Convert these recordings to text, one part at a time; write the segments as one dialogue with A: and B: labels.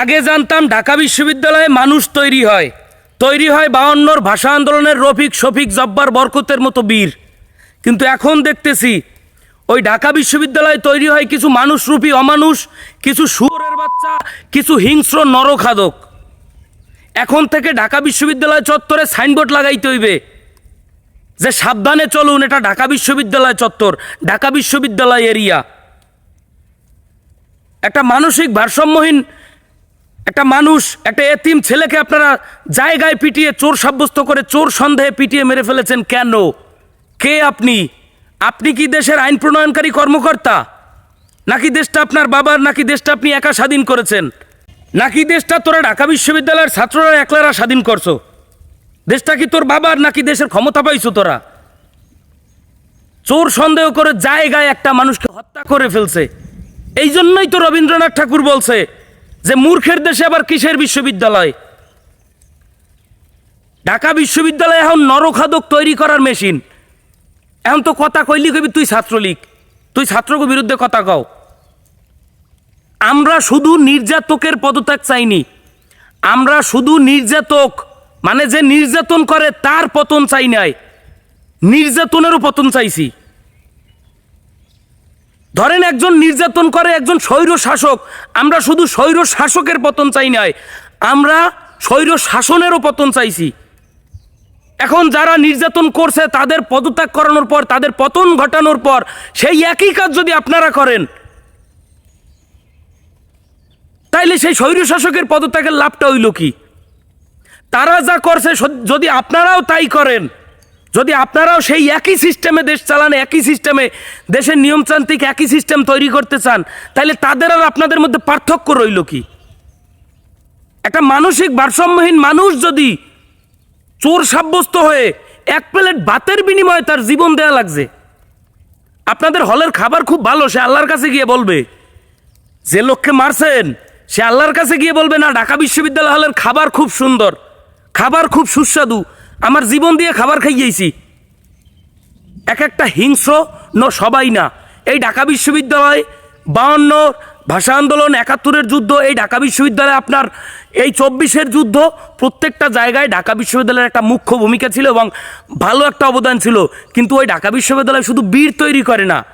A: আগে জানতাম ঢাকা বিশ্ববিদ্যালয়ে মানুষ তৈরি হয়। তৈরি হয় বাউন্নর ভাষা আন্দোলনের রফিক, শফিক, জব্বার বরকতের মতো বীর। কিন্তু এখন দেখতেছি, ওই ঢাকা বিশ্ববিদ্যালয়ে তৈরি হয় কিছু মানুষরূপী অমানুষ, কিছু শুয়োরের বাচ্চা, কিছু হিংস্র নরখাদক। এখন থেকে ঢাকা বিশ্ববিদ্যালয় চত্বরে সাইনবোর্ড লাগাইতে হইবে। যে সাবধানে চলুন, এটা ঢাকা বিশ্ববিদ্যালয় চত্বর, ঢাকা বিশ্ববিদ্যালয় এরিয়া। একটা মানসিক ভারসাম্যহীন একটা মানুষ, একটা এতিম ছেলেকে আপনারা জায়গায় পিটিয়ে, চোর সাব্যস্ত করে, চোর সন্দেহে পিটিয়ে মেরে ফেলেছেন কেন? কে আপনি? আপনি কি দেশের আইন প্রণয়নকারী কর্মকর্তা? নাকি দেশটা আপনার বাবার, নাকি দেশটা আপনি একা স্বাধীন করেছেন? নাকি দেশটা তোরা ঢাকা বিশ্ববিদ্যালয়ের ছাত্ররা একলারা স্বাধীন করছ? দেশটা কি তোর বাবার, নাকি দেশের ক্ষমতা পাইছো তোরা? চোর সন্দেহ করে জায়গায় একটা মানুষকে হত্যা করে ফেলছে। এই জন্যই তো রবীন্দ্রনাথ ঠাকুর বলছে যে মূর্খের দেশে আবার কিসের বিশ্ববিদ্যালয়? ঢাকা বিশ্ববিদ্যালয় এখন নরখাদক তৈরি করার মেশিন। এখন তো কথা কইলি কবি, তুই ছাত্রলীগ। তুই ছাত্রকে বিরুদ্ধে কথা কও। আমরা শুধু নির্যাতকের পদত্যাগ চাইনি। আমরা শুধু নির্যাতক মানে যে নির্যাতন করে তার পতন চাই নাই। নির্যাতনেরও পতন চাইছি। ধরেন একজন নির্যাতন করে একজন স্বৈর শাসক, আমরা শুধু স্বৈর শাসকের পতন চাই নাই, আমরা স্বৈর শাসনেরও পতন চাইছি। এখন যারা নির্যাতন করছে, তাদের পদত্যাগ করানোর পর, তাদের পতন ঘটানোর পর, সেই একই কাজ যদি আপনারা করেন, তাইলে সেই স্বৈর শাসকের পদত্যাগের লাভটা হইল কি? তারা যা করছে যদি আপনারাও তাই করেন যদি আপনারাও সেই একই সিস্টেমে দেশ চালান, একই সিস্টেমে দেশের নিয়মতান্ত্রিক একই সিস্টেম তৈরি করতে চান, তাহলে তাদের আর আপনাদের মধ্যে পার্থক্য রইল কি? একটা মানসিক ভারসাম্যহীন মানুষ যদি চোর সাব্যস্ত হয়ে এক প্লেট ভাতের বিনিময়ে তার জীবন দেয়া লাগছে, আপনাদের হলের খাবার খুব ভালো, সে আল্লাহর কাছে গিয়ে বলবে, যে লোককে মারছেন, সে আল্লাহর কাছে গিয়ে বলবে, না, ঢাকা বিশ্ববিদ্যালয় হলের খাবার খুব সুন্দর, খাবার খুব সুস্বাদু আমার জীবন দিয়ে খাবার খাইয়েছি এক একটা হিংস্র ন সবাই না। এই ঢাকা বিশ্ববিদ্যালয় বাউন্ন, ভাষা আন্দোলন একাত্তরের যুদ্ধ, এই ঢাকা বিশ্ববিদ্যালয়ে আপনার এই চব্বিশের যুদ্ধ প্রত্যেকটা জায়গায় ঢাকা বিশ্ববিদ্যালয়ের একটা মুখ্য ভূমিকা ছিল এবং ভালো একটা অবদান ছিল। কিন্তু ওই ঢাকা বিশ্ববিদ্যালয় শুধু বীর তৈরি করে না।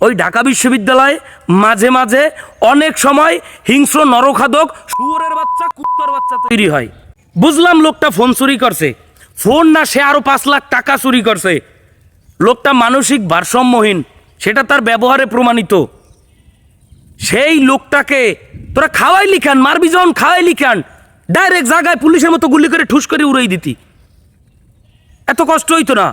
A: ওই ঢাকা বিশ্ববিদ্যালয় মাঝে মাঝে অনেক সময় হিংস্র নরখাদক শুয়োরের বাচ্চা, কুত্তর বাচ্চা তৈরি হয়। বুঝলাম লোকটা ফোন চুরি করছে। ফোন না, সে আরও পাঁচ লাখ টাকা চুরি করছে। লোকটা মানসিক ভারসাম্যহীন, সেটা তার ব্যবহারে প্রমাণিত। সেই লোকটাকে, তোরা খাওয়াই লিখান মারবি যখন খাওয়াই লিখান ডাইরেক্ট জায়গায় পুলিশের মতো গুলি করে ঠুস করে উড়াই দিতি। এত কষ্ট হইতো না।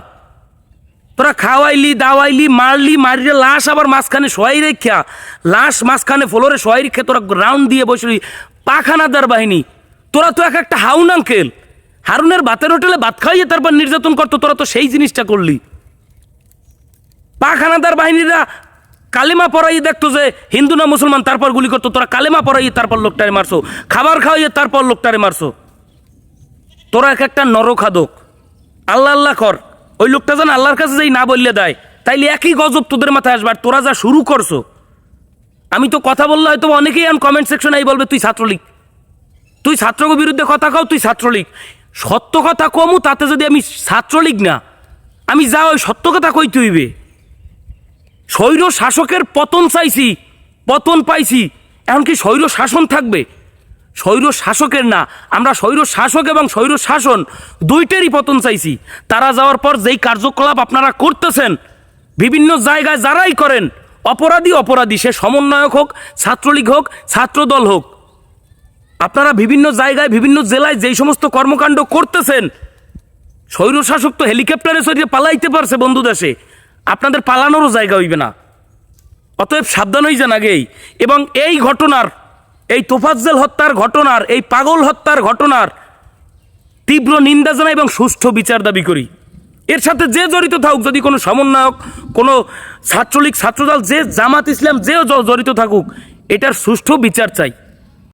A: তোরা খাওয়াইলি, দাওয়াইলি, মারলি, মারিলে লাশ আবার মাঝখানে শোয়াই রেখা। লাশ মাঝখানে ফ্লোরে শোয়াই রেখে তোরা রাউন্ড দিয়ে বসলি। পাখানাদার বাহিনী, তোরা তো এক একটা হাউন আঙ্কেল। হারুনের বাতের হোটেলে ভাত খাইয়ে তারপর নির্যাতন করতো, তোরা তো সেই জিনিসটা করলি। পাখানাদার বাহিনীরা কালেমা পড়াইয়ে দেখতো যে হিন্দু না মুসলমান, তারপর গুলি করতো। তোরা কালেমা পড়াইয়ে তারপর লোকটারে মারছো, খাবার খাওয়াইয়ে তারপর লোকটারে মারছো। তোরা এক একটা নরখাদক। আল্লাহ আল্লাহ কর, ওই লোকটা যেন আল্লাহর কাছে যেই না বললে দেয়, তাইলে একই গজব তোদের মাথায় আসবে তোরা যা শুরু করছ। আমি তো কথা বললে হয়তো অনেকেই আন কমেন্ট সেকশনে বলবে, তুই ছাত্রলীগ। তুই ছাত্রকে বিরুদ্ধে কথা কও, তুই ছাত্রলীগ। সত্য কথা কমু, তাতে যদি আমি ছাত্রলীগ না, আমি যা ওই সত্য কথা কইতে হইবে। স্বৈর শাসকের পতন চাইছি, পতন পাইছি এমনকি স্বৈর শাসন থাকবে? স্বৈর শাসকের না, আমরা স্বৈর শাসক এবং স্বৈর শাসন দুইটারই পতন চাইছি। তারা যাওয়ার পর যেই কার্যকলাপ আপনারা করতেছেন, বিভিন্ন জায়গায় যারাই করেন, অপরাধী অপরাধী, সে সমন্বয়ক হোক, ছাত্রলীগ হোক, ছাত্রদল হোক আপনারা বিভিন্ন জায়গায়, বিভিন্ন জেলায় যেই সমস্ত কর্মকাণ্ড করতেছেন, স্বৈরশাসক তো হেলিকপ্টারে সরিয়ে পালাইতে পারছে বন্ধু দেশে। আপনাদের পালানোরও জায়গা হইবে না। অতএব সাবধান হয়ে যান আগেই। এবং এই ঘটনার, এই তোফাজ্জেল হত্যার ঘটনার, এই পাগল হত্যার ঘটনার তীব্র নিন্দা জানাই এবং সুষ্ঠু বিচার দাবি করি। এর সাথে যে জড়িত থাকুক, যদি কোনো সমন্বয়ক, কোনো ছাত্রলীগ, ছাত্রদল, যে জামাত ইসলাম যে জ- জড়িত থাকুক, এটার সুষ্ঠু বিচার চাই।